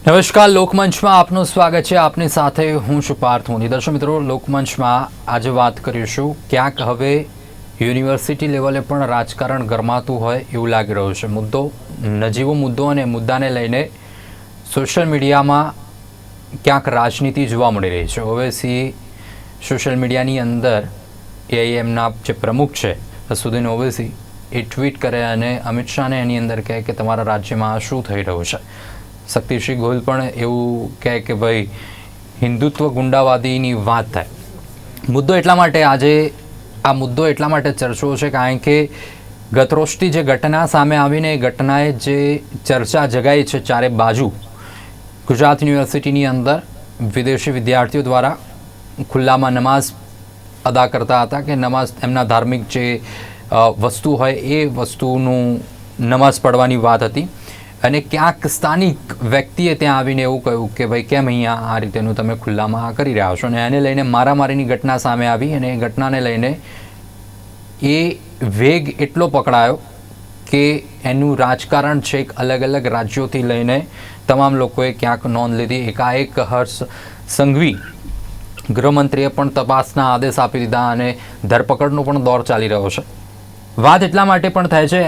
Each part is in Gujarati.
નમસ્કાર, લોકમંચમાં આપનું સ્વાગત છે. આપની સાથે હું છું પાર્થ મોદી. દર્શક મિત્રો, લોકમંચમાં આજે વાત કરીશું ક્યાંક હવે યુનિવર્સિટી લેવલે પણ રાજકારણ ગરમાતું હોય એવું લાગી રહ્યું છે. મુદ્દો, નજીવો મુદ્દો અને મુદ્દાને લઈને સોશિયલ મીડિયામાં ક્યાંક રાજનીતિ જોવા મળી રહી છે. ઓવેસી સોશિયલ મીડિયાની અંદર એઆઈએમના જે પ્રમુખ છે, હસુદ્દીન ઓવેસી, એ ટ્વીટ કરે અને અમિત શાહને એની અંદર કહે કે તમારા રાજ્યમાં શું થઈ રહ્યું છે? શક્તિસિંહ ગોહિલ પણ એવું કહે કે ભાઈ, હિન્દુત્વ ગુંડાવાદીની વાત થાય. મુદ્દો એટલા માટે આજે, આ મુદ્દો એટલા માટે ચર્ચો છે કારણ કે ગતરોષથી જે ઘટના સામે આવીને એ ઘટનાએ જે ચર્ચા જગાઈ છે ચારે બાજુ, ગુજરાત યુનિવર્સિટીની અંદર, વિદેશી વિદ્યાર્થીઓ દ્વારા ખુલ્લામાં નમાઝ અદા કરતા હતા કે નમાઝ એમના ધાર્મિક જે વસ્તુ હોય એ વસ્તુનું નમાઝ પડવાની વાત હતી. અને ક્યાંક સ્થાનિક વ્યક્તિએ ત્યાં આવીને એવું કહ્યું કે, ભાઈ, કેમ અહીંયા આ રીતેનું તમે ખુલ્લામાં આ કરી રહ્યા છો? અને એને લઈને મારામારીની ઘટના સામે આવી અને એ ઘટનાને લઈને એ વેગ એટલો પકડાયો કે એનું રાજકારણ છેક અલગ અલગ રાજ્યોથી લઈને તમામ લોકોએ ક્યાંક નોંધ લીધી. એકાએક હર્ષ સંઘવી ગૃહમંત્રીએ પણ તપાસના આદેશ આપી દીધા અને ધરપકડનો પણ દોર ચાલી રહ્યો છે. વાત એટલા માટે પણ થાય છે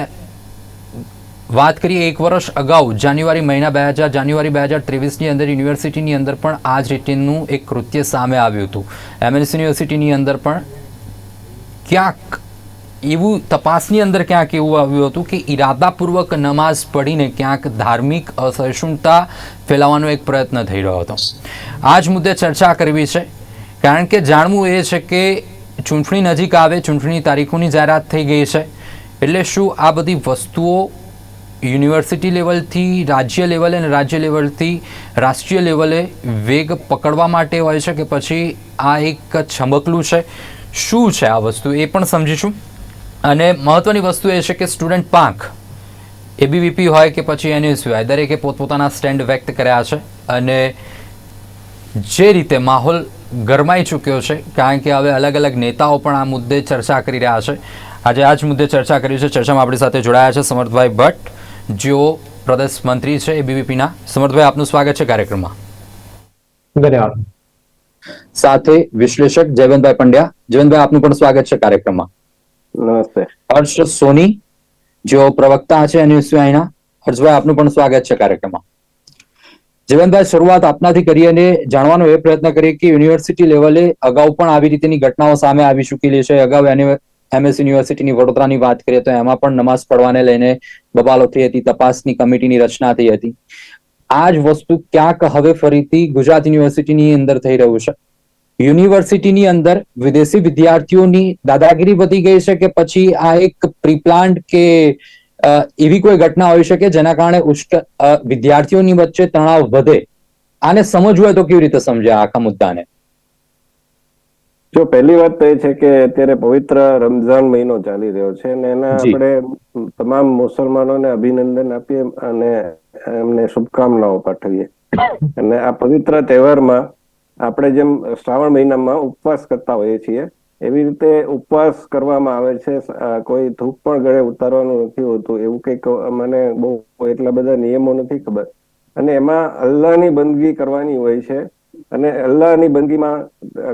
વાત કરીએ એક વર્ષ અગાઉ, જાન્યુઆરી મહિના બે હજાર, જાન્યુઆરી બે હજાર ત્રેવીસની અંદર યુનિવર્સિટીની અંદર પણ આ જ રીતનું એક કૃત્ય સામે આવ્યું હતું. એમએનએસ યુનિવર્સિટીની અંદર પણ ક્યાંક એવું તપાસની અંદર ક્યાંક એવું આવ્યું હતું કે ઈરાદાપૂર્વક નમાઝ પડીને ક્યાંક ધાર્મિક અસહિષ્ણુતા ફેલાવવાનો એક પ્રયત્ન થઈ રહ્યો હતો. આ જ મુદ્દે ચર્ચા કરવી છે. કારણ કે જાણવું એ છે કે ચૂંટણી નજીક આવે, ચૂંટણી તારીખોની જાહેરાત થઈ ગઈ છે. એટલે શું આ બધી વસ્તુઓ યુનિવર્સિટી લેવલથી, રાજ્ય લેવલે અને રાજ્ય લેવલથી, રાષ્ટ્રીય લેવલે વેગ પકડવા માટે હોય છે કે પછી આ એક છમકલું છે? શું છે આ વસ્તુ? એ પણ સમજીશું અને મહત્ત્વની વસ્તુ એ છે કે સ્ટુડન્ટ પાંખ એબીવીપી હોય કે પછી એનએસયુઆઈ દરેકે પોતપોતાના સ્ટેન્ડ વ્યક્ત કર્યા છે. અને જે રીતે માહોલ ગરમાઈ ચૂક્યો છે, કારણ કે હવે અલગ અલગ નેતાઓ પણ આ મુદ્દે ચર્ચા કરી રહ્યા છે. આજે આ જ મુદ્દે ચર્ચા કરી છે. ચર્ચામાં આપણી સાથે જોડાયા છે સમર્થભાઈ ભટ્ટ. જેઓ પ્રદેશ મંત્રી છે એબીવીપીના સમર્થભાઈ આપનું સ્વાગત છે કાર્યક્રમમાં. ધન્યવાદ. સાથે વિશ્લેષક જયવંતભાઈ પંડ્યા. જયવંતભાઈ આપનું પણ સ્વાગત છે કાર્યક્રમમાં. નમસ્તે. હર્ષ સોની જેઓ પ્રવક્તા છે એનએસયુઆઈના હર્ષભાઈ આપનું પણ સ્વાગત છે કાર્યક્રમમાં. જીવનભાઈ શરૂઆત આપનાથી કરી અને જાણવાનો એ પ્રયત્ન કરીએ કે યુનિવર્સિટી લેવલે અગાઉ પણ આવી રીતેની ઘટનાઓ સામે આવી ચૂકેલી છે. અગાઉ એમએસ યુનિવર્સિટીની વડોદરાની વાત કરીએ તો એમાં પણ નમાઝ પડવાને લઈને બબાલો થઈ હતી, તપાસની કમિટીની રચના થઈ હતી. આ જ વસ્તુ ક્યાંક હવે ફરીથી ગુજરાત યુનિવર્સિટીની અંદર થઈ રહ્યું છે. યુનિવર્સિટીની અંદર વિદેશી વિદ્યાર્થીઓની દાદાગીરી વધી ગઈ છે કે પછી આ એક પ્રીપ્લાન્ટ કે એવી કોઈ ઘટના હોઈ શકે જેના કારણે ઉષ્ટ વિદ્યાર્થીઓની વચ્ચે તણાવ વધે? આને સમજવું હોય તો કેવી રીતે સમજે આખા મુદ્દાને? જો પહેલી વાત તો એ છે કે અત્યારે પવિત્ર રમઝાન મહિનો ચાલી રહ્યો છે અને એના આપણે તમામ મુસલમાનોને અભિનંદન આપીએ અને એમને શુભકામનાઓ પાઠવીએ. અને આ પવિત્ર તહેવારમાં આપણે જેમ શ્રાવણ મહિનામાં ઉપવાસ કરતા હોઈએ છીએ એવી રીતે ઉપવાસ કરવામાં આવે છે. કોઈ ધૂપ પણ ગળે ઉતારવાનું નથી હોતું એવું કંઈક મને બહુ એટલા બધા નિયમો નથી ખબર. અને એમાં અલ્લાહની બંદગી કરવાની હોય છે. અને અલ્લાહની બંદગીમાં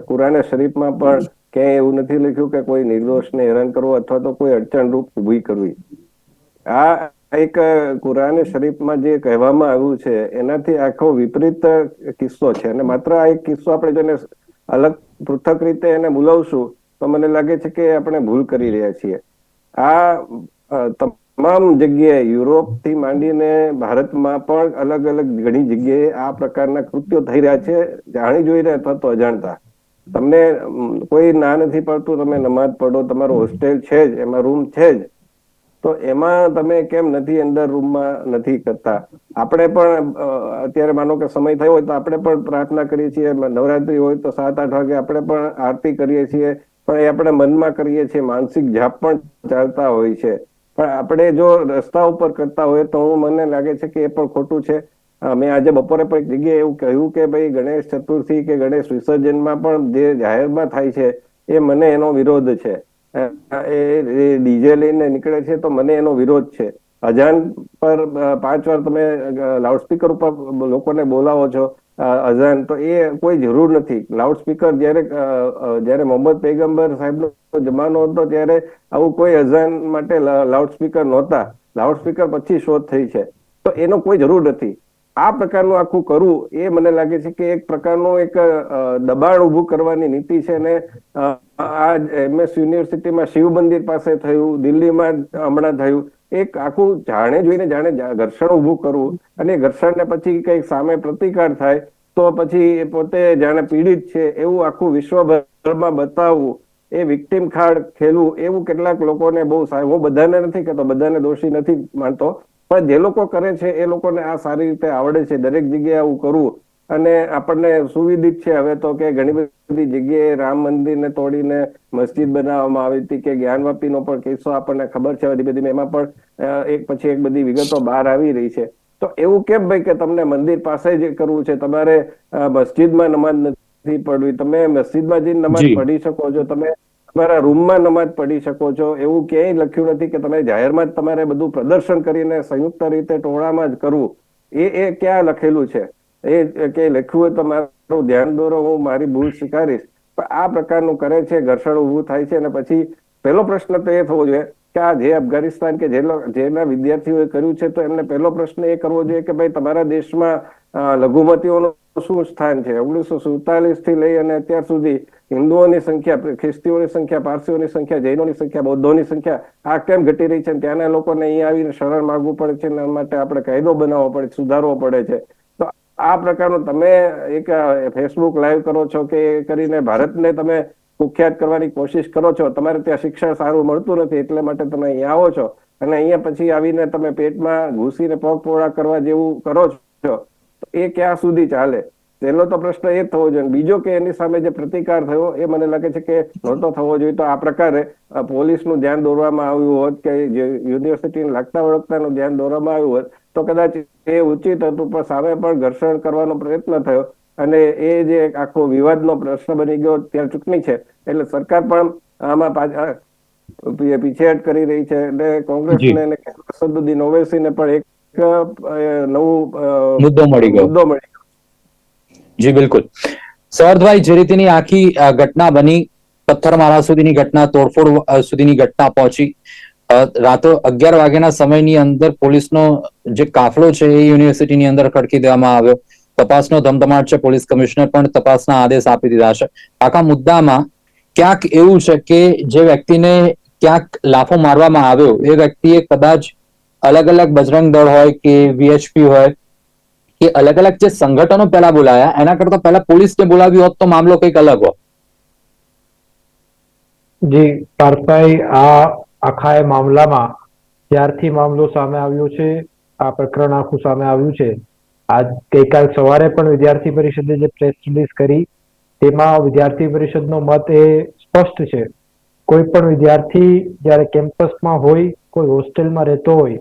કુરાને શરીફમાં પણ ક્યાંય એવું નથી લખ્યું કે કોઈ નિર્દોષને હેરાન કરવું અથવા તો કોઈ અડચણરૂપ ઊભી કરવી. આ એક કુરાને શરીફમાં જે કહેવામાં આવ્યું છે, એનાથી આખો વિપરીત કિસ્સો છે. અને માત્ર આ એક કિસ્સો આપણે જેને અલગ પૃથક રીતે એને બોલાવશું તો મને લાગે છે કે આપણે ભૂલ કરી રહ્યા છીએ. આ તમામ જગ્યાએ યુરોપથી માંડીને ભારતમાં પણ અલગ અલગ ઘણી જગ્યાએ આ પ્રકારના કૃત્યો થઈ રહ્યા છે. જાણી જોઈને અથવા તો અજાણતા. તમને કોઈ ના નથી પડતું, તમે નમાજ પડો તમારો હોસ્ટેલ છે જ, એમાં રૂમ છે જ. તો એમાં તમે કેમ નથી અંદર રૂમમાં નથી કરતા? આપણે પણ અત્યારે માનો કે સમય થયો હોય તો આપણે પણ પ્રાર્થના કરીએ છીએ. નવરાત્રી હોય તો સાત આઠ વાગે આપણે પણ આરતી કરીએ છીએ. પણ એ આપણે મનમાં કરીએ છીએ. માનસિક જાપ પણ ચાલતા હોય છે. પણ આપણે જો રસ્તા ઉપર કરતા હોય તો હું મને લાગે છે કે એ પણ ખોટું છે. મેં આજે બપોરે પણ એક જગ્યાએ એવું કહ્યું કે ભાઈ ગણેશ ચતુર્થી કે ગણેશ વિસર્જનમાં પણ જે જાહેરમાં થાય છે એ મને એનો વિરોધ છે. એ ડીજે લઈને નીકળે છે તો મને એનો વિરોધ છે. અજાન પર પાંચ વાર તમે લાઉડસ્પીકર ઉપર લોકોને બોલાવો છો અઝાન તો એ કોઈ જરૂર નથી. લાઉડસ્પીકર જ્યારે અ, અ, જ્યારે મોહમ્મદ પૈગંબર સાહેબનો જમાનો હતો ત્યારે આવું કોઈ અઝાન માટે લાઉડસ્પીકર નહોતા. લાઉડસ્પીકર પછી શોધ થઈ છે. તો એનો કોઈ જરૂર નથી. આ પ્રકારનું આખું કરવું એ મને લાગે છે કે એક પ્રકારનું એક દબાણ ઊભું કરવાની નીતિ છે ને અ, આ એમએસ યુનિવર્સિટીમાં શિવ મંદિર પાસે થયું દિલ્હીમાં હમણાં થયું. એક આખું જાણે જોઈને જાણે ઘર્ષણ ઊભું કરવું અને ઘર્ષણને પછી કંઈક સામે પ્રતિકાર થાય, તો પછી એ પોતે જાણે પીડિત છે, એવું આખું વિશ્વભરમાં બતાવવું, એ વિક્ટિમ કાર્ડ ખેલવું, એવું કેટલાક લોકોને બહુ સારું હું બધાને નથી કહેતો, બધાને દોષી નથી માનતો, પણ જે લોકો કરે છે એ લોકોને આ સારી રીતે આવડે છે, દરેક જગ્યાએ આવું કરવું અને આપણને સુવિદિત છે. હવે તો કે ઘણી બધી જગ્યાએ રામ મંદિરને તોડીને મસ્જિદ બનાવવામાં આવી હતી કે જ્ઞાનવાપીનો પણ કિસ્સો આપણને ખબર છે. ધીમે ધીમે એમાં પણ એક પછી એક બધી વિગતો બહાર આવી રહી છે. તો એવું કેમ ભાઈ કે તમને મંદિર પાસે જ કરવું છે? તમારે મસ્જિદમાં નમાજ નથી પડવી. તમે મસ્જિદમાં જઈને નમાજ પડી પઢી શકો છો. તમે તમારા રૂમમાં નમાજ પઢી શકો છો. એવું ક્યાંય લખ્યું નથી કે તમે જાહેરમાં જ તમારે બધું પ્રદર્શન કરીને સંયુક્ત રીતે ટોળામાં જ કરવું. એ એ ક્યાં લખેલું છે? એ કે લખ્યું હોય તો મારું ધ્યાન દોરો, હું મારી ભૂલ સ્વીકારીશ. પણ આ પ્રકારનું કરે છે, ઘર્ષણ ઊભું થાય છે અને પછી પહેલો પ્રશ્ન તો એ થવો જોઈએ કે આ જે અફઘાનિસ્તાન કે જેના વિદ્યાર્થીઓએ કર્યું છે તો એમને પહેલો પ્રશ્ન એ કરવો જોઈએ કે ભાઈ તમારા દેશમાં લઘુમતીઓનું શું સ્થાન છે? ઓગણીસો સુડતાલીસથી લઈ અને અત્યાર સુધી હિન્દુઓની સંખ્યા ખ્રિસ્તીઓની સંખ્યા, પારસીઓની સંખ્યા, જૈનોની સંખ્યા, બૌદ્ધોની સંખ્યા આ કેમ ઘટી રહી છે? ત્યાંના લોકોને અહીંયા આવીને શરણ માગવું પડે છે એના માટે આપણે કાયદો બનાવવો પડે સુધારવો પડે છે. આ પ્રકારનું તમે એક ફેસબુક લાઈવ કરો છો કે કરીને ભારતને તમે કુખ્યાત કરવાની કોશિશ કરો છો, તમારે ત્યાં શિક્ષણ સારું મળતું નથી, એટલે માટે તમે અહીંયા આવો છો. અને અહીંયા પછી આવીને તમે પેટમાં ઘૂસીને પગ પોળા કરવા જેવું કરો છો એ ક્યાં સુધી ચાલે? પહેલો તો પ્રશ્ન એ થવો જોઈએ. બીજો કે એની સામે જે પ્રતિકાર થયો એ મને લાગે છે કે નહોતો થવો જોઈએ. તો આ પ્રકારે પોલીસનું ધ્યાન દોરવામાં આવ્યું હોત કે જે યુનિવર્સિટીને લાગતા વળગતાનું ધ્યાન દોરવામાં આવ્યું હોત તો કદાચ એ ઉચિત હતું. પણ સામે પણ ઘર્ષણ કરવાનો પ્રયત્ન થયો. અને એ જે આખો વિવાદનો પ્રશ્ન બની ગયો ત્યાં ચૂંટણી છે. એટલે સરકાર પણ આમાં પાછા પીછેહટ કરી રહી છે. એટલે કોંગ્રેસને અને અસદુદ્દીન ઓવેસીને પણ એક નવું મુદ્દો મળી ગયો. મુદ્દો મળી ગયો. જી, બિલકુલ. સૌરભભાઈ જે રીતેની આખી ઘટના બની, પથ્થરમારા સુધીની ઘટના, તોડફોડ સુધીની ઘટના પહોંચી રાતો અગિયાર વાગ્યાના સમયની અંદર પોલીસનો જે કાફલો છે એ યુનિવર્સિટીની અંદર ખડકી દેવામાં આવ્યો. તપાસનો ધમધમાટ છે, પોલીસ કમિશનર પણ તપાસના આદેશ આપી દીધા છે. આખા મુદ્દામાં ક્યાંક એવું છે કે જે વ્યક્તિને ક્યાંક લાફો મારવામાં આવ્યો, એ વ્યક્તિએ કદાચ અલગ અલગ બજરંગ દળ હોય કે વીએચપી હોય કે અલગ અલગ જે સંગઠનો પહેલા બોલાયા એના કરતા પહેલા પોલીસને બોલાવી હોત તો મામલો કંઈક અલગ હોત જી પાર્થભાઈ આ આખા એ મામલામાં જ્યારથી મામલો સામે આવ્યો છે આ પ્રકરણ આખું સામે આવ્યું છે આજ ગઈકાલ સવારે પણ વિદ્યાર્થી પરિષદે જે પ્રેસ રિલીઝ કરી તેમાં વિદ્યાર્થી પરિષદનો મત એ સ્પષ્ટ છે કોઈ પણ વિદ્યાર્થી જ્યારે કેમ્પસમાં હોય, કોઈ હોસ્ટેલમાં રહેતો હોય,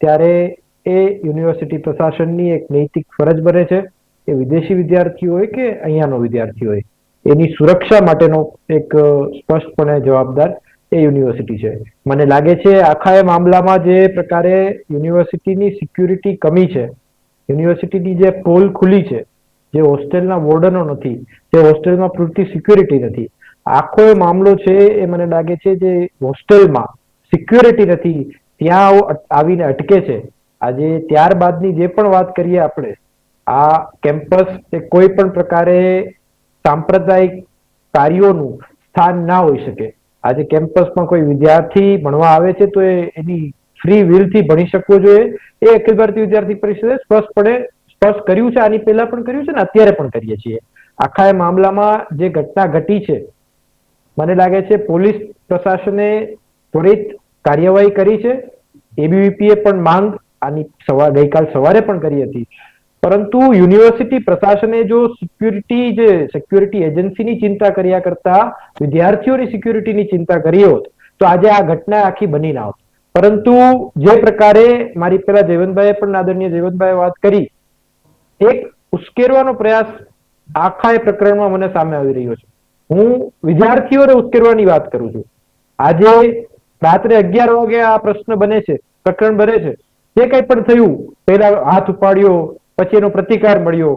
ત્યારે એ યુનિવર્સિટી પ્રશાસનની એક નૈતિક ફરજ બને છે એ વિદેશી વિદ્યાર્થી હોય કે અહીંયાનો વિદ્યાર્થી હોય, એની સુરક્ષા માટેનો એક સ્પષ્ટપણે જવાબદાર એ યુનિવર્સિટી છે. મને લાગે છે આખા એ મામલામાં જે પ્રકારે યુનિવર્સિટીની સિક્યુરિટી કમી છે, યુનિવર્સિટીની જે પોલ ખુલી છે, જે હોસ્ટેલના વોર્ડનો નથી, જે હોસ્ટેલમાં પૂરતી સિક્યુરિટી નથી, આખો એ મામલો છે એ મને લાગે છે જે હોસ્ટેલમાં સિક્યુરિટી નથી, ત્યાં આવો આવીને અટકે છે. આજે ત્યારબાદની જે પણ વાત કરીએ આપણે, આ કેમ્પસ એ કોઈ પણ પ્રકારે સાંપ્રદાયિક કાર્યોનું સ્થાન ના હોઈ શકે. આજે કેમ્પસમાં કોઈ વિદ્યાર્થી ભણવા આવે છે તો એની ફ્રી વિલથી ભણી શકવો જોઈએ. એ અખિલ ભારતીય વિદ્યાર્થી પરિષદે સ્પષ્ટપણે સ્પષ્ટ કર્યું છે, આની પહેલા પણ કર્યું છે ને અત્યારે પણ કરીએ છીએ. આખા એ મામલામાં જે ઘટના ઘટી છે, મને લાગે છે પોલીસ પ્રશાસને ત્વરિત કાર્યવાહી કરી છે. એબીવીપીએ પણ માંગ આની સવાર ગઈકાલ સવારે પણ કરી હતી. પરંતુ યુનિવર્સિટી પ્રશાસને જો સિક્યુરિટી જે સિક્યુરિટી એજન્સીની ચિંતા કર્યા કરતા, વિદ્યાર્થીઓની સિક્યુરિટીની ચિંતા કરી હોત, તો આજે આ ઘટના આખી બની ના હોત. પરંતુ જે પ્રકારે મારી પેલા જયવંતભાઈએ પણ આદરણીય જયવંતભાઈએ વાત કરી, એક ઉશ્કેરવાનો પ્રયાસ આખા એ પ્રકરણમાં મને સામે આવી રહ્યો છે. હું વિદ્યાર્થીઓને ઉશ્કેરવાની વાત કરું છું. આજે રાત્રે અગિયાર વાગે આ પ્રશ્ન બને છે, પ્રકરણ બને છે. જે કંઈ પણ થયું, પહેલા હાથ ઉપાડ્યો, પછી એનો પ્રતિકાર મળ્યો.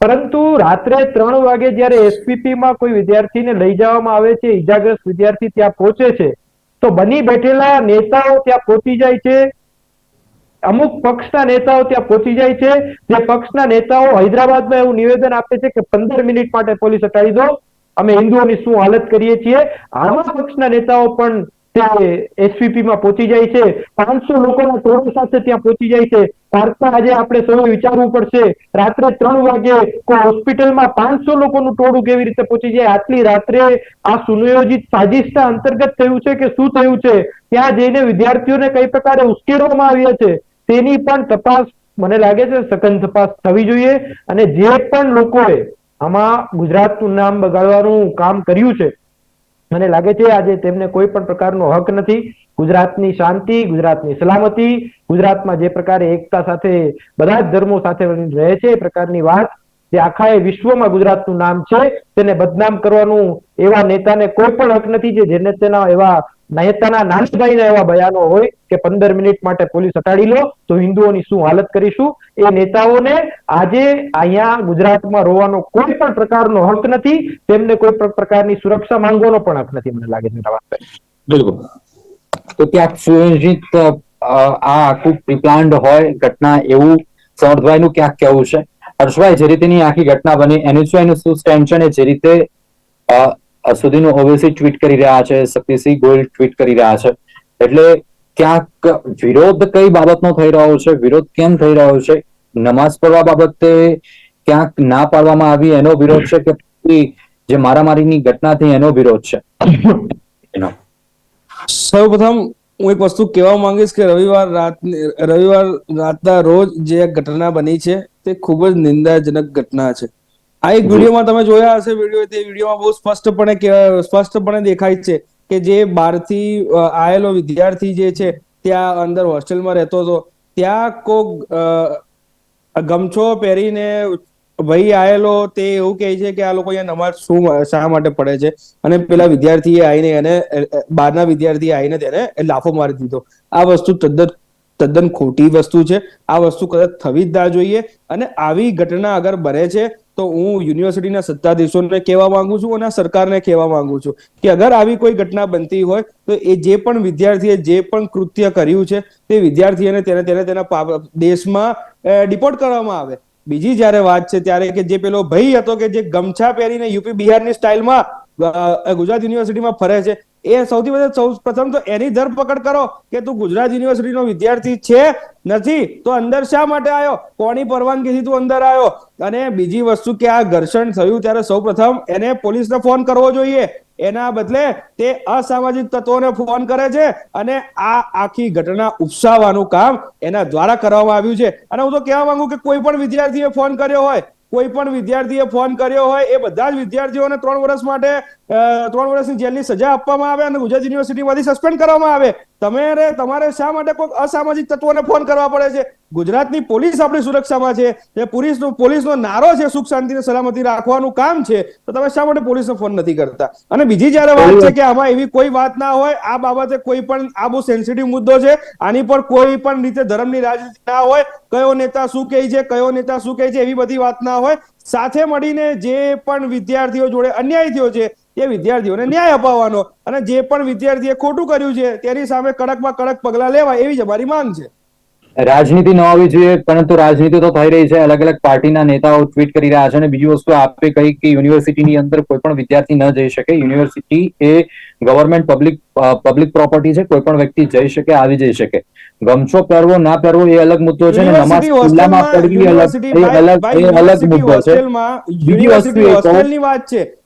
પરંતુ રાત્રે ત્રણ વાગે જયારે એસપીપી માં કોઈ વિદ્યાર્થીને લઈ જવામાં આવે છે, ઈજાગ્રસ્ત વિદ્યાર્થી ત્યાં પહોંચે છે, તો બની બેઠેલા નેતાઓ ત્યાં પહોંચી જાય છે. અમુક પક્ષના નેતાઓ ત્યાં પહોંચી જાય છે. જે પક્ષના નેતાઓ હૈદરાબાદમાં એવું નિવેદન આપે છે કે પંદર મિનિટ માટે પોલીસ હટાવી દો. અમે હિન્દુઓની શું હાલત કરીએ છીએ? આવા પક્ષના નેતાઓ પણ તે એસપીપી માં પહોંચી જાય છે. પાંચસો લોકોના ટોળો સાથે ત્યાં પહોંચી જાય છે. ભારતમાં આજે આપણે સૌ વિચારવું પડશે. રાત્રે ત્રણ વાગે કોઈ હોસ્પિટલમાં પાંચસો લોકોનું ટોળું કેવી રીતે પહોંચી જાય? આટલી રાત્રે આ સુનિયોજિત સાજિશના અંતર્ગત થયું છે કે શું થયું છે? ત્યાં જઈને વિદ્યાર્થીઓને કઈ પ્રકારે ઉશ્કેરવામાં આવ્યા છે? તેની પણ તપાસ મને લાગે છે સઘન તપાસ થવી જોઈએ અને જે પણ લોકોએ આમાં ગુજરાતનું નામ બગાડવાનું કામ કર્યું છે મને લાગે છે આજે તેમને કોઈ પણ પ્રકારનો હક નથી. ગુજરાતની શાંતિ, ગુજરાતની સલામતી, ગુજરાતમાં જે પ્રકારે એકતા સાથે, બધા જ ધર્મો સાથે રહે છે, એ પ્રકારની વાત જે આખા એ વિશ્વમાં ગુજરાતનું નામ છે, તેને બદનામ કરવાનું એવા નેતાને કોઈ પણ હક નથી જે જેને તેના એવા નેતાના નાનભાઈના એવા બયાનો હોય કે પંદર મિનિટ માટે પોલીસ હટાડી લો, તો હિન્દુઓની શું હાલત કરીશું? એ નેતાઓને આજે અહીંયા ગુજરાતમાં રોવાનો કોઈ પણ પ્રકારનો હક નથી, તેમને કોઈ પણ પ્રકારની સુરક્ષા માંગવાનો પણ હક નથી, મને લાગે છે બિલકુલ. તો ક્યાંક સુયોજિત આ આખું પ્રિપ્લાન્ડ હોય, ઘટના એવું, સમર્થભાઈનું ક્યાંક કહેવું છે? હર્ષભાઈ, જે રીતેની આખી ઘટના બની એનું શું એનું શું સ્ટેન્ડ જે રીતે સુધીનું ઓવેસી ટ્વીટ કરી રહ્યા છે શક્તિસિંહ ગોયલ ટ્વીટ કરી રહ્યા છે. એટલે ક્યાંક વિરોધ કઈ બાબતનો થઈ રહ્યો છે, વિરોધ કેમ થઈ રહ્યો છે, નમાઝ પડવા બાબતે ક્યાંક ના પાડવામાં આવી એનો વિરોધ છે કે જે મારામારીની ઘટના થઈ એનો વિરોધ છે? સૌપ્રથમ હું એક વસ્તુ કહેવા માંગીશ કે રવિવાર રાત, રવિવાર રાતના રોજ જે ઘટના બની છે, તે ખૂબ જ નિંદાજનક ઘટના છે. આ એક વિડીયોમાં તમે જોયા હશે વીડિયો તે વિડીયોમાં બહુ સ્પષ્ટપણે સ્પષ્ટપણે દેખાય છે કે જે બહારથી અ, આયેલો વિદ્યાર્થી જે છે ત્યાં અંદર હોસ્ટેલમાં રહેતો હતો. ત્યાં કોક ગમછો પહેરીને ભાઈ આયેલો તે એવું કહે છે કે આ લોકો અહીંયા નમાજ શું શા માટે પડે છે? અને પેલા વિદ્યાર્થીએ આવીને એને બહારના વિદ્યાર્થીએ આવીને તેને લાફો મારી દીધો. આ વસ્તુ તદ્દન તદ્દન ખોટી વસ્તુ છે. આ વસ્તુ કદાચ થવી જ ના જોઈએ. અને આવી ઘટના અગર બને છે તો હું યુનિવર્સિટીના સત્તાધીશોને કહેવા માંગુ છું અને સરકારને કહેવા માંગુ છું કે અગર આવી કોઈ ઘટના બનતી હોય, તો એ જે પણ વિદ્યાર્થીએ જે પણ કૃત્ય કર્યું છે, તે વિદ્યાર્થીઓને તેને તેને તેના દેશમાં ડિપોર્ટ કરવામાં આવે. બીજી જ્યારે વાત છે ત્યારે કે જે પેલો ભાઈ હતો કે જે ગમછા પહેરીને યુપી બિહારની સ્ટાઇલમાં ગુજરાત યુનિવર્સિટીમાં ફરે છે એ સૌથી વધારે સૌ પ્રથમ તો એની ધરપકડ કરો કે તું ગુજરાત યુનિવર્સિટીનો વિદ્યાર્થી છે નથી, તો અંદર શા માટે આવ્યો? કોની પરવાનગીથી તું અંદર આવ્યો? અને બીજી વસ્તુ કે આ ઘર્ષણ થયું ત્યારે સૌપ્રથમ એને પોલીસને ફોન કરવો જોઈએ. એના બદલે તે અસામાજિક તત્વોને ફોન કરે છે અને આ આખી ઘટના ઉપસાવવાનું કામ એના દ્વારા કરવામાં આવ્યું છે. અને હું તો કહેવા માંગુ કે કોઈ પણ વિદ્યાર્થીએ ફોન કર્યો હોય કોઈ પણ વિદ્યાર્થીએ ફોન કર્યો હોય, એ બધા જ વિદ્યાર્થીઓને ત્રણ વર્ષ માટે ત્રણ વર્ષની જેલની સજા આપવામાં આવે અને ગુજરાત યુનિવર્સિટીમાંથી સસ્પેન્ડ કરવામાં આવે. તમારે તમારે શા માટે કોઈ અસામાજિક તત્વોને ફોન કરવા પડે છે? ગુજરાતની પોલીસ આપણી સુરક્ષામાં છે. જે પોલીસનો પોલીસનો નારો છે સુખ શાંતિ સલામતી રાખવાનું કામ છે, તો તમે શા માટે પોલીસને ફોન નથી કરતા? અને બીજી જ્યારે વાત છે કે આમાં એવી કોઈ વાત ના હોય, આ બાબતે કોઈ પણ, આ બહુ સેન્સિટિવ મુદ્દો છે. આની પર કોઈ પણ રીતે ધર્મની રાજનીતિ ના હોય, કયો નેતા શું કહે છે, કયો નેતા શું કહે છે, એવી બધી વાત ના હોય. સાથે મળીને જે પણ વિદ્યાર્થીઓ જોડે અન્યાય થયો છે એ વિદ્યાર્થીઓને ન્યાય અપાવવાનો. અને જે પણ વિદ્યાર્થીએ ખોટું કર્યું છે તેની સામે કડકમાં કડક પગલા લેવા એવી જ અમારી માંગ છે. રાજનીતિ ન હોવી જોઈએ પરંતુ રાજનીતિ તો થઈ રહી છે. અલગ અલગ પાર્ટીના નેતાઓ ટ્વીટ કરી રહ્યા છે અને બીજી વસ્તુ આપે કહી કે યુનિવર્સિટીની અંદર કોઈ પણ વિદ્યાર્થી ન જઈ શકે. યુનિવર્સિટી એ ગવર્મેન્ટ પબ્લિક પબ્લિક પ્રોપર્ટી છે. કોઈ પણ વ્યક્તિ જઈ શકે આવી જઈ શકે. ગમછો પહેરવો ના પહેરવો એ અલગ મુદ્દો છે નમાઝ યુનિવર્સિટી ખુલ્લામાં પડવી અલગ એ અલગ એ અલગ મુદ્દો છે. યુનિવર્સિટી વસ્તુ એ કહું- હોસ્ટેલની વાત છે.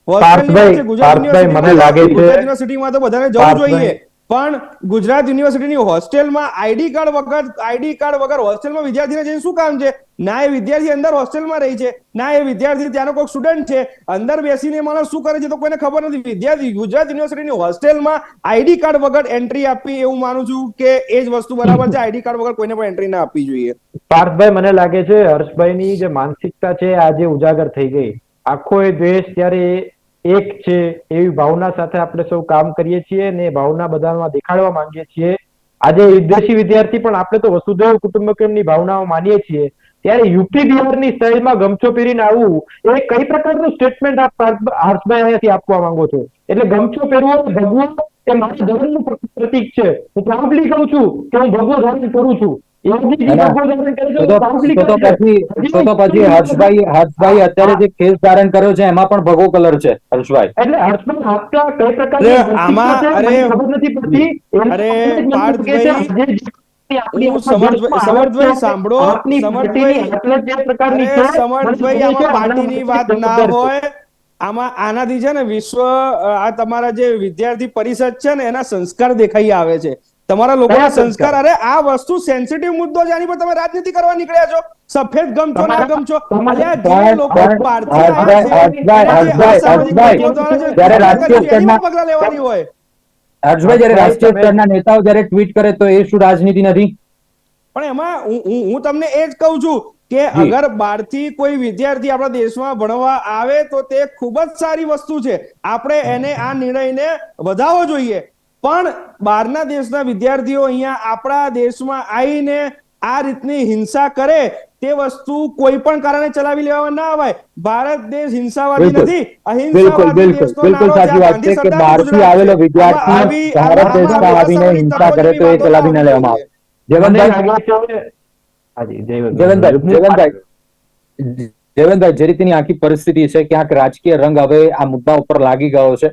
ગુજરાત પાર્થભાઈ, મને લાગે છે- યુનિવર્સિટીમાં તો બધાને જવું જોઈએ. પણ ગુજરાત યુનિવર્સિટીની હોસ્ટેલમાં આઈડી કાર્ડ વગર આઈડી કાર્ડ વગર હોસ્ટેલમાં વિદ્યાર્થીને જઈને શું કામ છે? ના એ વિદ્યાર્થી અંદર હોસ્ટેલમાં રહી છે. ના એ વિદ્યાર્થી ત્યાંનો કોઈ સ્ટુડન્ટ છે. અંદર બેસીને માણસ શું કરે છે તો કોઈને ખબર નથી. વિદ્યાર્થી ગુજરાત યુનિવર્સિટીની હોસ્ટેલમાં આઈડી કાર્ડ વગર એન્ટ્રી આપવી એવું માનું છું કે એ જ વસ્તુ બરાબર છે. આઈડી કાર્ડ વગર કોઈને પણ એન્ટ્રી ના આપવી જોઈએ. પાર્થભાઈ મને લાગે છે હર્ષભાઈની જે માનસિકતા છે આજે ઉજાગર થઈ ગઈ. આખો એ દેશ ત્યારે એક છે એવી ભાવના સાથે આપણે સૌ કામ કરીએ છીએ અને એ ભાવના બધામાં દેખાડવા માંગીએ છીએ. આજે વિદેશી વિદ્યાર્થી પણ આપણે તો વસુધૈવ કુટુંબકમની ભાવનાઓ માનીએ છીએ. ત્યારે યુપી બિહારની સ્ટાઇલમાં ગમછો પહેરીને આવવું એ કઈ પ્રકારનું સ્ટેટમેન્ટ આપ હર્ષભાઈ અહીંયાથી આપવા માંગો છો? એટલે ગમછો પહેરવો ભગવો એ મારા ધર્મનું પ્રતીક છે. હું પ્રાઉડલી કહું છું કે હું ભગવો ધારણ કરું છું. તો. પછી હર્ષભાઈ હર્ષભાઈ અત્યારે જે ધારણ કર્યો છે એમાં પણ કલર છે હર્ષભાઈ. એટલે હર્ષભાઈ આપતા કઈ અરે, ખબર નથી પડતી. અરે, સમર્થભાઈ- સાંભળો, સમર્થભાઈ. સમર્થભાઈ પાર્ટીની વાત ના હોય. આમાં આનાથી છે ને વિશ્વ આ તમારા જે વિદ્યાર્થી પરિષદ છે ને એના સંસ્કાર દેખાઈ આવે છે. તમારા લોકોના સંસ્કાર? અરે આ વસ્તુ સેન્સિટિવ મુદ્દો છે આની પર તમે રાજનીતિ કરવા નીકળ્યા છો. સફેદ ગમછો ના ગમછો જે લોકો પગલાં લેવાની હોય. હર્ષભાઈ જયારે રાષ્ટ્રીય સ્તરના નેતાઓ જયારે ટ્વીટ કરે તો એ શું રાજનીતિ નથી? પણ એમાં હું હું તમને એ જ કહું છું કે અગર અગર બહારથી કોઈ વિદ્યાર્થી આપણા દેશમાં ભણવા આવે તો તે ખૂબ જ સારી વસ્તુ છે. આપણે એને આ નિર્ણયને વધાવો જોઈએ. પણ બહારના દેશના વિદ્યાર્થીઓ અહીંયા આપણા દેશમાં આવીને આ રીતની હિંસા કરે તે વસ્તુ કોઈ પણ કારણે ચલાવી લેવામાં ના આવે ભારત દેશ હિંસાવાદી. નથી બિલકુલ અહિંસાવાદી બિલકુલ બિલકુલ સાચી વાત છે કે બહારથી આવેલો વિદ્યાર્થી ભારત દેશમાં આવીને હિંસા કરે જેવી તો એ ચલાવી ના લેવામાં આવે. જયવંતભાઈ જયવંતભાઈ જે રીતની આખી પરિસ્થિતિ છે ક્યાંક રાજકીય રંગ હવે આ મુદ્દા ઉપર લાગી ગયો છે.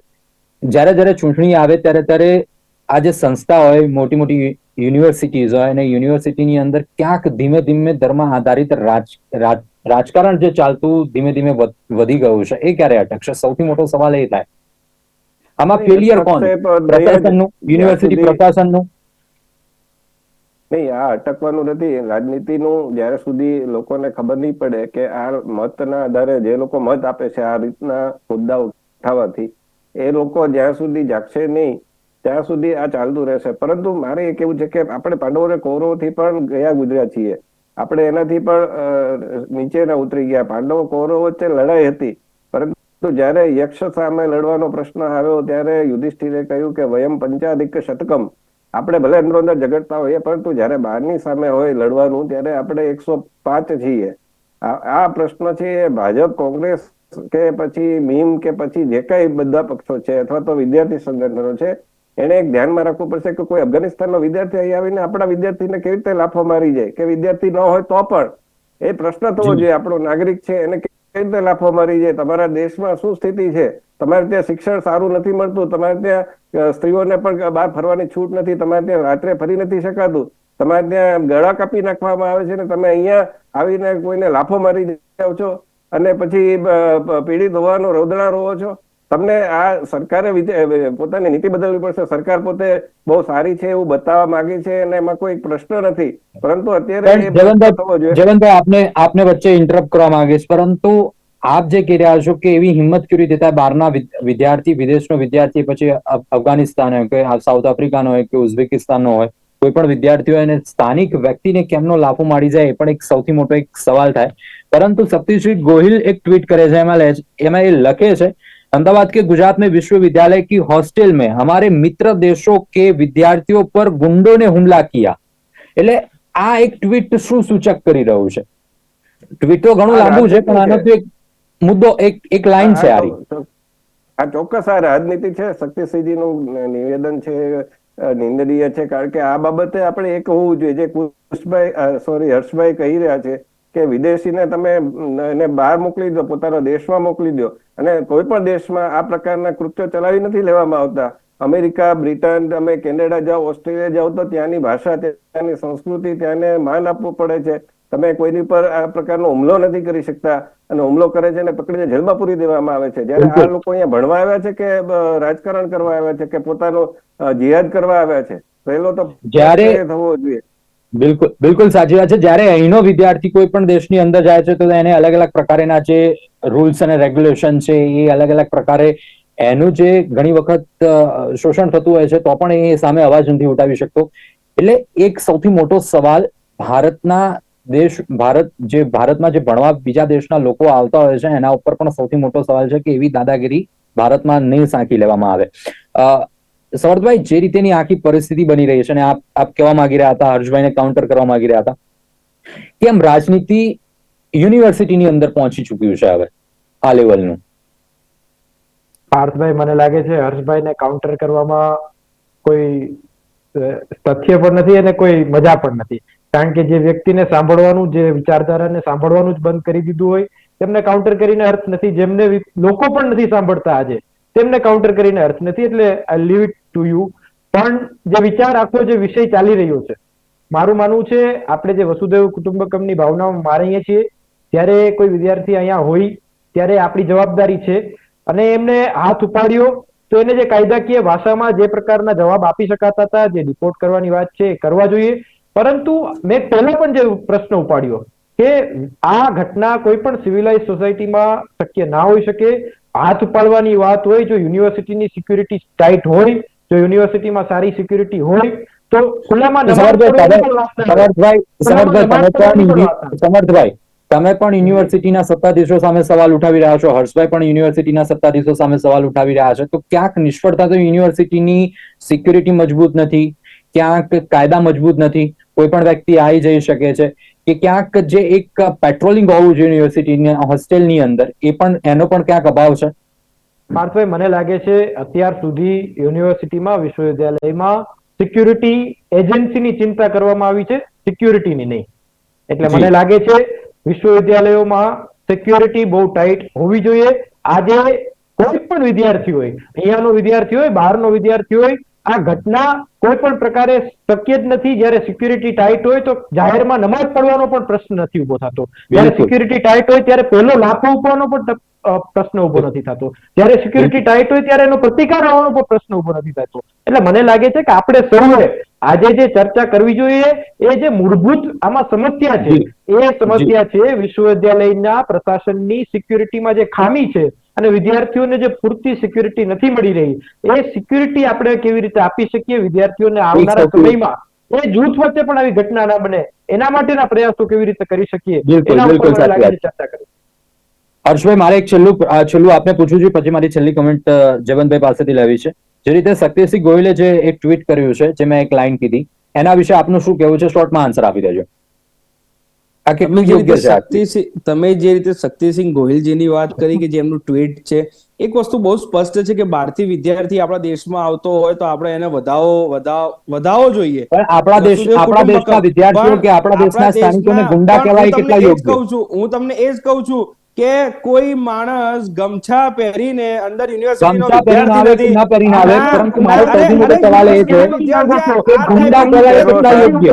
જ્યારે જ્યારે ચૂંટણી આવે ત્યારે ત્યારે આ જે સંસ્થા હોય મોટી મોટી યુનિવર્સિટીઝ હોય અને યુનિવર્સિટીની અંદર ક્યાંક ધીમે ધીમે ધર્મ આધારિત રાજ રાજ- રાજકારણ જે ચાલતું ધીમે ધીમે વધી ગયું છે. એ ક્યારે અટકશે? સૌથી મોટો સવાલ એ થાય. આમાં ફેલિયર કોણ? પ્રશાસનનું યુનિવર્સિટી પ્રશાસનનું? નહીં આ અટકવાનું નથી. રાજનીતિનું જ્યારે સુધી લોકોને ખબર નહીં પડે કે આ મતના આધારે જે લોકો મત આપે છે આ રીતના મુદ્દા ઉઠાવવાથી એ લોકો જ્યાં સુધી જાગશે નહીં, ત્યાં સુધી આ ચાલતું રહેશે. પરંતુ મારે એ કેવું છે કે આપણે પાંડવો અને કૌરવોથી પણ ગયા ગુજર્યા છીએ. આપણે એનાથી પણ નીચે ઉતરી ગયા. પાંડવો કૌરવો વચ્ચે લડાઈ હતી. પરંતુ જ્યારે યક્ષ સામે લડવાનો પ્રશ્ન આવ્યો, ત્યારે યુધિષ્ઠિરે કહ્યું કે વયમ પંચાધિક શતકમ. આપણે ભલે અંદરો અંદર ઝઘડતા હોઈએ, પરંતુ જ્યારે બહારની સામે હોય લડવાનું, ત્યારે આપણે એકસો પાંચ છીએ. આ પ્રશ્ન છે એ ભાજપ, કોંગ્રેસ કે પછી મીમ કે પછી જે કઈ બધા પક્ષો છે અથવા તો વિદ્યાર્થી સંગઠનો છે એને એક ધ્યાનમાં રાખવું પડશે કે કોઈ અફઘાનિસ્તાનનો વિદ્યાર્થી અહીં આવીને આપણા વિદ્યાર્થીને કેવી રીતે લાફો મારી જાય? કે વિદ્યાર્થી ન હોય તો પણ. એ પ્રશ્ન થવો જોઈએ આપણો નાગરિક છે એને કેવી રીતે લાફો મારી જાય? તમારા દેશમાં શું સ્થિતિ છે? તમારે ત્યાં શિક્ષણ સારું નથી મળતું તમારે ત્યાં સ્ત્રીઓને પણ બહાર ફરવાની છૂટ નથી તમારે ત્યાં રાત્રે ફરી નથી શકાતું તમારે ત્યાં ગળા કાપી નાખવામાં આવે છે ને તમે અહીંયા આવીને કોઈને લાફો મારી જાવ છો? અને પછી પીડિત હોવાનો રોદણા રોવો છો? તમને આ સરકારે પોતાની નીતિ બદલવી પડશે. સરકાર પોતે બહુ સારી છે એવું બતાવવા માંગે છે અને એમાં કોઈ પ્રશ્ન નથી. પરંતુ અત્યારે જયવંતભાઈ આપને આપને વચ્ચે ઇન્ટરપ્ટ કરવા માંગીશ. પરંતુ આપ જે કહી રહ્યા છો કે એવી હિંમત કેવી રીતે થાય? બહારના વિદ્યાર્થી વિદેશનો વિદ્યાર્થી પછી અફઘાનિસ્તાન હોય કે સાઉથ આફ્રિકાનો હોય કે ઉઝબેકિસ્તાનનો હોય કોઈ પણ વિદ્યાર્થી હોય અને સ્થાનિક વ્યક્તિને કેમનો લાફો મારી જાય એ પણ એક સૌથી મોટો એક સવાલ થાય. પરંતુ શક્તિસિંહ ગોહિલ એક ટ્વીટ કરે છે એમાં લે છે- એમાં એ લખે છે अहमदाबाद के गुजरात में विश्वविद्यालय की हॉस्टल में हमारे मित्र देशों के विद्यार्थियों पर गुंडों ने हुमला किया એટલે આ એક ટ્વીટ શું સૂચક કરી રહ્યું છે ટ્વીટ તો ઘણું આ લાંબુ છે પણ આનો રાજનીતિ તો એક મુદ્દો એક એક લાઈન છે આ આરી ચો- આ ચોક્કસ આ રાજનીતિ છે શક્તિસિંહજીનું નિવેદન છે અ, નિંદનીય છે કારણ કે આ બાબતે આપણે એક હોવું જોઈએ જે કુશભાઈ સોરી હર્ષભાઈ કહી રહ્યા છે કે વિદેશીને તમે એને બહાર મોકલી દો પોતાના દેશમાં મોકલી દો. અને કોઈ પણ દેશમાં આ પ્રકારના કૃત્યો ચલાવી નથી લેવામાં આવતા. અમેરિકા બ્રિટન તમે કેનેડા જાઓ ઓસ્ટ્રેલિયા જાઓ તો ત્યાંની ભાષા ત્યાંની સંસ્કૃતિ ત્યાંને માન આપવું પડે છે. તમે કોઈની પર આ પ્રકારનો હુમલો નથી કરી શકતા. અને હુમલો કરે છે અને પકડીને જેલમાં પૂરી દેવામાં આવે છે. જ્યારે આ લોકો અહીંયા ભણવા આવ્યા છે કે રાજકારણ કરવા આવ્યા છે કે પોતાનો જિહાદ કરવા આવ્યા છે? પહેલો તો જ્યારે- થવો જોઈએ. બિલકુલ બિલકુલ સાચી વાત છે. જ્યારે અહીંનો વિદ્યાર્થી કોઈ પણ દેશની અંદર જાય છે, તો એને અલગ અલગ પ્રકારના જે રૂલ્સ અને રેગ્યુલેશન છે, એ અલગ અલગ પ્રકારે એનું જે ઘણી વખત શોષણ થતું હોય છે, તો પણ એ સામે અવાજ નથી ઉઠાવી શકતો. એટલે એક સૌથી મોટો સવાલ ભારતના દેશ, ભારત જે, ભારતમાં જે ભણવા બીજા દેશના લોકો આવતા હોય છે, એના ઉપર પણ સૌથી મોટો સવાલ છે કે એવી દાદાગીરી ભારતમાં નહીં સાંકી લેવામાં આવે. અ, જે રીતેની આખી પરિસ્થિતિ બની રહી છે અને આપ આપ કહેવા માંગી રહ્યા હતા હર્ષભાઈને કાઉન્ટર કરવા માંગી રહ્યા હતા કેમ રાજનીતિ યુનિવર્સિટીની અંદર પહોંચી ચૂક્યું છે હવે આ લેવલનું પાર્થભાઈ મને લાગે છે હર્ષભાઈને કાઉન્ટર કરવામાં કોઈ તથ્ય પણ નથી અને કોઈ મજા પણ નથી. કારણ કે જે વ્યક્તિને સાંભળવાનું જે વિચારધારાને સાંભળવાનું જ બંધ કરી દીધું હોય તેમને કાઉન્ટર કરીને અર્થ નથી. જેમને લોકો પણ નથી સાંભળતા આજે તેમને કાઉન્ટર કરીને અર્થ નથી. એટલે I leave it to you પણ જે વિચાર આખો જે વિષય ચાલી રહ્યો છે, મારું માનવું છે, આપણે જે વસુદેવ કુટુંબકમની ભાવના માણીએ છીએ ત્યારે કોઈ વિદ્યાર્થી અહીંયા હોય, ત્યારે આપણી જવાબદારી છે. અને એમને હાથ ઉપાડ્યો, તો એને જે કાયદાકીય ભાષામાં જે પ્રકારના જવાબ આપી શકાતા હતા, જે રિપોર્ટ કરવાની વાત છે, એ કરવા જોઈએ. પરંતુ મેં પહેલા પણ જે પ્રશ્ન ઉપાડ્યો કે આ ઘટના કોઈ પણ સિવિલાઇઝ સોસાયટીમાં શક્ય ના હોઈ શકે. હાથ ઉપાડવાની વાત હોય, જો યુનિવર્સિટીની સિક્યુરિટી ટાઈટ હોય જો યુનિવર્સિટીમાં સારી સિક્યુરિટી હોય તો ખુલ્લામાં સમર્થભાઈ તમે પણ યુનિવર્સિટીના સત્તાધીશો સામે સવાલ ઉઠાવી રહ્યા છો. હર્ષભાઈ પણ યુનિવર્સિટીના સત્તાધીશો સામે સવાલ ઉઠાવી રહ્યા છે. તો ક્યાંક નિષ્ફળતા તો યુનિવર્સિટીની સિક્યુરિટી મજબૂત નથી ક્યાંક કાયદા મજબૂત નથી. કોઈ પણ વ્યક્તિ આવી જઈ શકે છે કે ક્યાંક જે એક પેટ્રોલિંગ હોવું જોઈએ યુનિવર્સિટીની હોસ્ટેલની અંદર એ પણ એનો પણ ક્યાંક અભાવ છે? પાર્થભાઈ મને લાગે છે અત્યાર સુધી યુનિવર્સિટીમાં વિશ્વવિદ્યાલયમાં સિક્યુરિટી એજન્સીની ચિંતા કરવામાં આવી છે સિક્યુરિટીની નહીં. એટલે મને લાગે છે વિશ્વવિદ્યાલયોમાં સિક્યુરિટી બહુ ટાઈટ હોવી જોઈએ. આજે કોઈ પણ વિદ્યાર્થી હોય અહીંયાનો વિદ્યાર્થી હોય બહારનો વિદ્યાર્થી હોય આ ઘટના કોઈ પણ પ્રકારે શક્ય જ નથી. જ્યારે સિક્યુરિટી ટાઈટ હોય તો જાહેરમાં નમાજ પડવાનો પણ પ્રશ્ન નથી ઊભો થતો. જ્યારે સિક્યુરિટી ટાઈટ હોય ત્યારે પહેલો લાફો ઉપવાનો પણ પ્રશ્ન ઊભો નથી થતો. જ્યારે સિક્યુરિટી ટાઈટ હોય ત્યારે એનો પ્રતિકાર આવવાનો પણ પ્રશ્ન ઊભો નથી થતો. એટલે મને લાગે છે કે આપણે સૌએ આજે જે ચર્ચા કરવી જોઈએ એ જે મૂળભૂત આમાં સમસ્યા છે એ સમસ્યા છે વિશ્વવિદ્યાલયના પ્રશાસનની સિક્યુરિટીમાં જે ખામી છે અને વિદ્યાર્થીઓને જે પૂરતી સિક્યુરિટી નથી મળી રહી એ સિક્યુરિટી આપણે કેવી રીતે આપી શકીએ વિદ્યાર્થીઓને આવનારા સમયમાં? એ જૂથ વચ્ચે પણ આવી ઘટના ના બને. એના માટેના પ્રયાસો કેવી રીતે કરી શકીએ? એના ઉપર ચર્ચા કરી. હર્ષભાઈ મારે એક છેલ્લું છેલ્લું આપને પૂછવું છે. પછી મારી છેલ્લી કમેન્ટ જવનભાઈ પાસેથી લેવી છે. જે રીતે શક્તિસિંહ ગોયલે જે એક ટ્વીટ કર્યું છે જે મેં એક લાઈન કીધી એના વિશે આપનું શું કહેવું છે? શોર્ટમાં આન્સર આપી દેજો. આ કેટલું યોગ્ય છે? શક્તિસિંહ તમે જે રીતે શક્તિસિંહ ગોહિલજીની વાત કરી કે જેમનું ટ્વીટ છે એક વસ્તુ બહુ સ્પષ્ટ છે કે બહારથી વિદ્યાર્થી આપણા દેશમાં આવતો હોય તો આપણે એને વધાવો વધાવો જોઈએ. પણ આપણા દેશ આપણા. દેશના વિદ્યાર્થીઓ કે આપણા દેશના સ્થાનિકોને ગુંડા કહેવાય કેટલા યોગ્ય કહું છું હું તમને એ જ કહું છું કે કોઈ માણસ ગમછા પહેરીને અંદર યુનિવર્સિટીનો ગમછા પહેરીને આવે કે વિદ્યાર્થી ન પહેરીને આવે? પરંતુ મારો સૌથી મોટો સવાલ એ છે કે ગુંડા કહેવાય કેટલા યોગ્ય?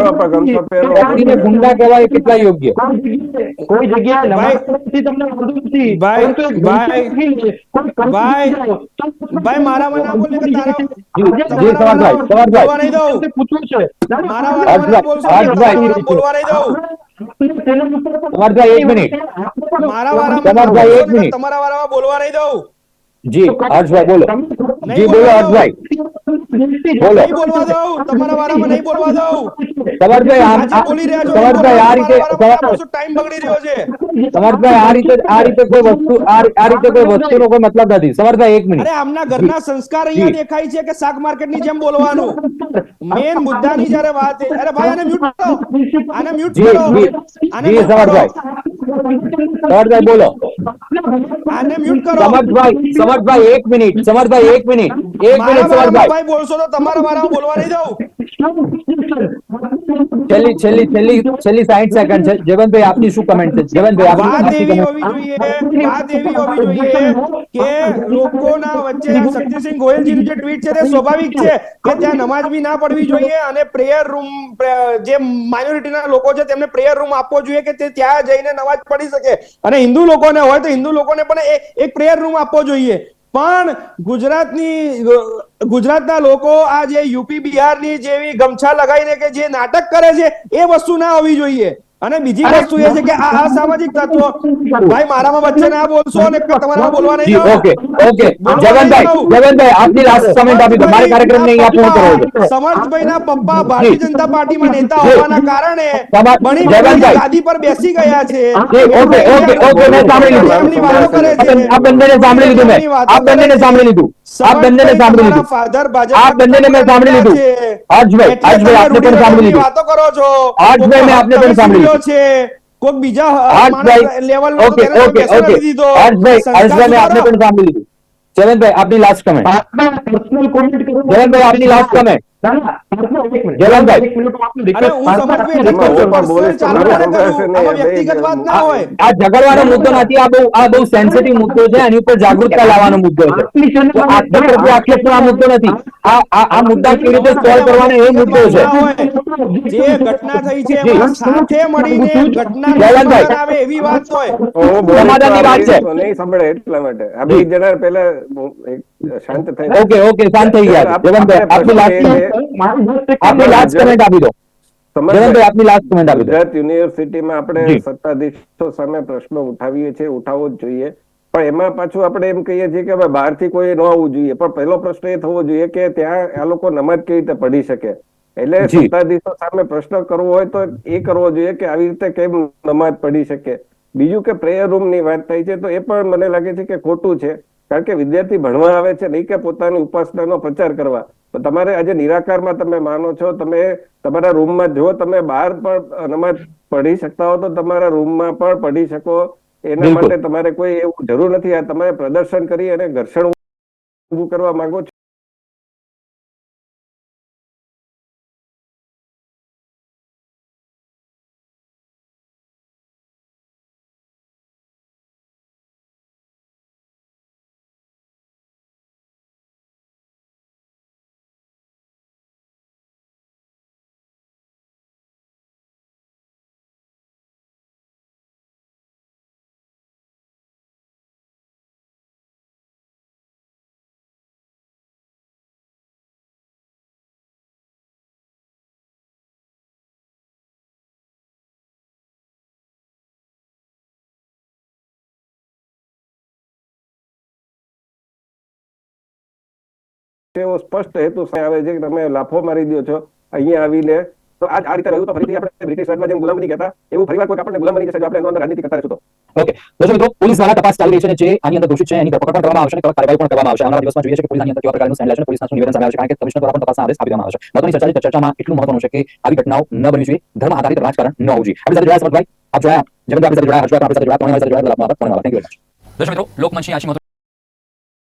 ગુંડા કહેવાય કેટલા કોઈ જગ્યાએ તમને નથી. ભાઈ, ભાઈ, ભાઈ, ના બોલે કે તારા- જી, સવારભાઈ, સવારભાઈ. તે પૂછવું છે. મારા બોલવા નહીં દઉં. સવારભાઈ, એક મિનિટ. તમારા વારામાં બોલવા નહીં દઉં. જી હર્ષભાઈ બોલો. જી બોલો હર્ષભાઈ બોલો. બોલવા દઉં તમારા વાળામાં નહીં બોલવા દઉં સવારભાઈ આમ બોલી રહ્યા છો. સવારભાઈ આ રીતે ટાઈમ બગડી રહ્યો છે. સવારભાઈ આ રીતે આ રીતે કોઈ વસ્તુ આ આ રીતે કોઈ વસ્તુનો કોઈ મતલબ નથી. સવારભાઈ એક મિનિટ. અરે આમના ઘરના સંસ્કાર અહીંયા દેખાય છે કે શાક માર્કેટની જેમ બોલવાનું. મેન મુદ્દાની જ્યારે વાત છે અરે ભાઈ આને મ્યુટ કરો. આને મ્યુટ કરો. આને જી mute સવારભાઈ સવારભાઈ બોલો. સમર્થભાઈ સમર્થભાઈ એક મિનિટ સમર્થભાઈ એક મિનિટ એક મિનિટ વાળામાં ભાઈ બોલશો તો તમારા મારા બોલવા નહીં દઉં છેલ્લી છેલ્લી છેલ્લી છેલ્લી સાઈઠ સેકન્ડ છે. જયવંતભાઈ આપની શું કમેન્ટ છે? જયવંતભાઈ આપની વાત એવી હોવી જોઈએ કે લોકોના વચ્ચે શક્તિસિંહ ગોયલજીનું જે ટ્વીટ છે તે સ્વાભાવિક છે કે ત્યાં નમાજ બી ના પડવી જોઈએ અને પ્રેયર રૂમ જે માઇનોરિટીના લોકો છે તેમને પ્રેયર રૂમ આપવો જોઈએ કે તે ત્યાં જઈને નમાજ પડી શકે. અને હિન્દુ લોકોને હોય તો હિન્દુ લોકોને પણ એક પ્રેયર રૂમ આપવો જોઈએ. પણ ગુજરાતની ગુજરાતના લોકો આ જે યુપી બિહારની જેવી ગમછા લગાવીને કે જે નાટક કરે છે, એ વસ્તુ ના હોવી જોઈએ. અને બીજી વસ્તુ એ છે કે આ અસામાજિક તત્વો. ભાઈ મારામાં વચ્ચે ના બોલશો અને તમારા બોલવા નહીં ઓકે ઓકે. જગનભાઈ જગનભાઈ આપની લાસ્ટ કમેન્ટ આપી દો મારે કાર્યક્રમને અહીંયા પૂર્ણ કરવો સમર્થભાઈ ના પપ્પા ભારતીય જનતા પાર્ટીમાં નેતા હોવાના કારણે બની જગનભાઈ. ગાદી પર બેસી ગયા છે. ઓકે, ઓકે, ઓકે, મેં સાંભળી લીધું. આ બંનેને સાંભળી લીધું મેં. આ બંનેને કરે સાંભળી લીધું. આ બંનેને સાંભળી લીધું. આપ બંનેને મેં સાંભળી લીધું. છે. આજભાઈ, એટલે આપને પણ સાંભળી લીધું. વાતો કરો છો. આજભાઈ, મેં આપને પણ સાંભળી લીધું. છે? કોઈક બીજા લેવલ લેવલનો ઓકે ઓકે ઓકે દીધો. મેં આપને પણ સાંભળી લીધું. ચરણભાઈ આપની લાસ્ટ કમેન્ટ પર્સનલ કોમેન્ટ કરો? ચરણભાઈ આપની લાસ્ટ કમેન્ટ ઝઘડવાનો મુદ્દો નથી આ બહુ આ બહુ સેન્સિટિવ મુદ્દો છે એની ઉપર જાગૃતતા લાવવાનો મુદ્દો છે. આક્ષેપ આ મુદ્દો નથી. આ મુદ્દા કેવી રીતે સોલ્વ કરવાનો એ મુદ્દો છે. જે ઘટના થઈ છે સાથે મળીને ઘટના સમાધાન આવે એવી વાત હોય. હું બોલીશ તો સમાધાનની વાત છે. નહીં સાંભળે એટલા માટે. આ બે જણા પહેલા એક શાંત થઈ ઓકે ઓકે શાંત થઈ ગયા. આપ- આપની લાસ્ટ આપની લાસ્ટ કમેન્ટ આપી દો. જયવંતભાઈ આપની લાસ્ટ કમેન્ટ આપી દો. ગુજરાત યુનિવર્સિટીમાં આપણે સત્તાધીશો સામે પ્રશ્નો ઉઠાવીએ છીએ ઉઠાવવો જ જોઈએ. પણ એમાં પાછું આપણે એમ કહીએ છીએ કે બહારથી કોઈ ન આવવું જોઈએ. પણ પહેલો પ્રશ્ન એ થવો જોઈએ કે ત્યાં આ લોકો નમાજ કેવી રીતે પઢી શકે? એટલે સત્તાધીશો સામે પ્રશ્ન કરવો હોય તો એ કરવો જોઈએ કે આવી રીતે કેમ નમાજ પઢી શકે? બીજું કે પ્રેયર રૂમની વાત થઈ છે તો એ પણ મને લાગે છે કે ખોટું છે. કારણ કે વિદ્યાર્થી ભણવા આવે છે નહીં કે પોતાની ઉપાસનાનો પ્રચાર કરવા. તમારે આજે નિરાકારમાં તમે માનો છો તમે તમારા રૂમમાં જો તમે બહાર પણ નમાજ પઢી શકતા હો તો તમારા રૂમમાં પણ પઢી શકો. એના માટે તમારે કોઈ એવું જરૂર નથી. આ તમે પ્રદર્શન કરી અને ઘર્ષણ ઊભું કરવા માંગો છો? એવો સ્પષ્ટ હેતુ આવે છે કે તમે લાફો મારી દો છો અહીંયા આવીને. તો આજ આ રીતે રહ્યું તો ફરીથી આપણે બ્રિટિશ રાજમાં જેમ ગુલામ બની ગયા એવું ફરીવાર કોઈ આપણને ગુલામ બની જશે જો આપણે એનો અંદર રાજનીતિ કરતા રહીશું તો. ઓકે. દર્શક મિત્રો પોલીસ દ્વારા તપાસ ચાલી રહી છે જે આની અંદર દોષિત છે એની ધરપકડ પણ કરવામાં આવશે અને કડક કાર્યવાહી પણ કરવામાં આવશે. આવનારા દિવસમાં જોઈએ છે કે પોલીસ આની અંદર કેવા પ્રકારનું અને પોલીસના શું નિવેદન સામે આવશે કારણ કે કમિશનર દ્વારા પણ તપાસના આદેશ આપી દેવામાં આવશે મહત્વની ચર્ચા ચર્ચામાં એટલું મહત્વનું છે કે આવી ઘટનાઓ ન બની જોઈએ. ધર્મ આધારિત રાજકારણ ન હોવું જોઈએ. આપણે સાથે જોડાયા સમર્થભાઈ આપ જોડાયા? જગનભાઈ આપણી સાથે જોડાયા હર્ષભાઈ આપણી સાથે જોડાયા ત્રણેય સાથે જોડાયા આભાર. ત્રણેય આભાર. Thank you very much. દર્શક મિત્રો લોકમંચની આશી